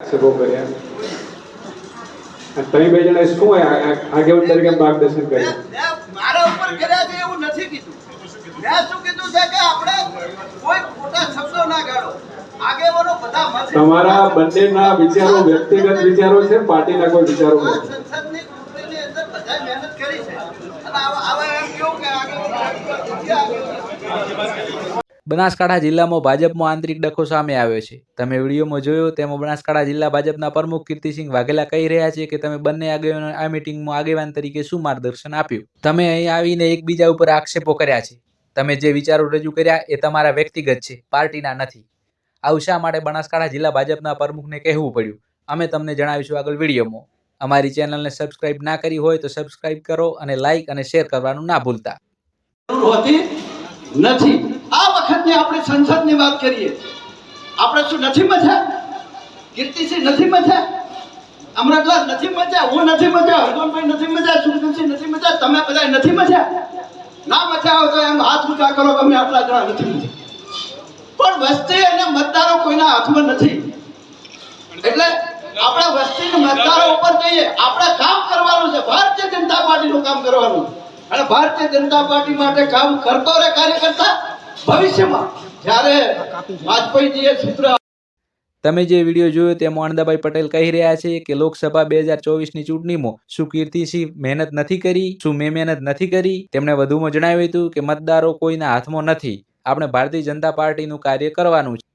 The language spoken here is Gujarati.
આક્ષેપો કર્યા તમે બે જણા શું આગેવાન તરીકે માર્ગદર્શન કર્યું. મારા ઉપર કર્યા છે એવું નથી કીધું. મેં શું કીધું છે કે આપણે કોઈ ખોટા શબ્દો ના ગાળો. આગેવાનો બધા મળશે. તમારા બંનેના વિચારો વ્યક્તિગત વિચારો છે પાર્ટીના કોઈ વિચારો નથી? સંસદની ચૂંટણીની અંદર બધાએ મહેનત કરી છે. અને આવા આવા એમ કેવું કે આગેવાનો બનાસકાંઠા જિલ્લામાં ભાજપમાં આંતરિક ડખો સામે આવ્યો છે. તમે વિડીયોમાં જોયો તેમાં બનાસકાંઠા જિલ્લા ભાજપના પ્રમુખ કીર્તિસિંહ વાઘેલા કહી રહ્યા છે કે તમે બંને આગેવાનો આ મિટિંગમાં આગેવાન તરીકે શું માર્ગદર્શન આપ્યું? તમે અહીં આવીને એકબીજા ઉપર આક્ષેપો કર્યા છે. તમે જે વિચારો રજૂ કર્યા એ તમારા વ્યક્તિગત છે, પાર્ટીના નથી. આવું શા માટે બનાસકાંઠા જિલ્લા ભાજપના પ્રમુખને કહેવું પડ્યું? અમે તમને જણાવીશું આગળ વિડીયોમાં. અમારી ચેનલને સબસ્ક્રાઇબ ના કરી હોય તો સબસ્ક્રાઇબ કરો અને લાઇક અને શેર કરવાનું ના ભૂલતા. નથી. વખતની આપણે સંસદની વાત કરીએ. આપણે શું નથી મજા? કીર્તિસિંહ નથી મજા? અમરતલાલ નથી મજા? હું નથી મજા? હરગોનભાઈ નથી મજા? સુરજનસિંહ નથી મજા? તમે બધા નથી મજા? ના મજા આવે તો એમ હાથ ઊંચા કરો કે અમે આટલા જણા નથી મજા? પણ વસ્તી અને મતદારો કોઈના હાથમાં નથી. એટલે આપણા વસ્તી મતદારો ઉપર જઈએ આપણે કામ કરવાનું છે. ભારતીય જનતા પાર્ટીનું કામ કરવાનું. અને ભારતીય જનતા પાર્ટી માટે કામ કરતો રહે કાર્યકર્તા ભવિષ્યમાં જ્યારે વાજપેયીજીએ સૂત્ર તમે જે વીડિયો જોયો તેમાં અણદાભાઈ પટેલ કહી રહ્યા છે કે લોકસભા બે હજાર ચોવીસની ચૂંટણીમાં શું કીર્તિસિંહ મહેનત નથી કરી, શું મેં મહેનત નથી કરી? તેમણે વધુમાં જણાવ્યું હતું કે મતદારો કોઈના હાથમાં નથી. આપણે ભારતીય જનતા પાર્ટીનું કાર્ય કરવાનું છે.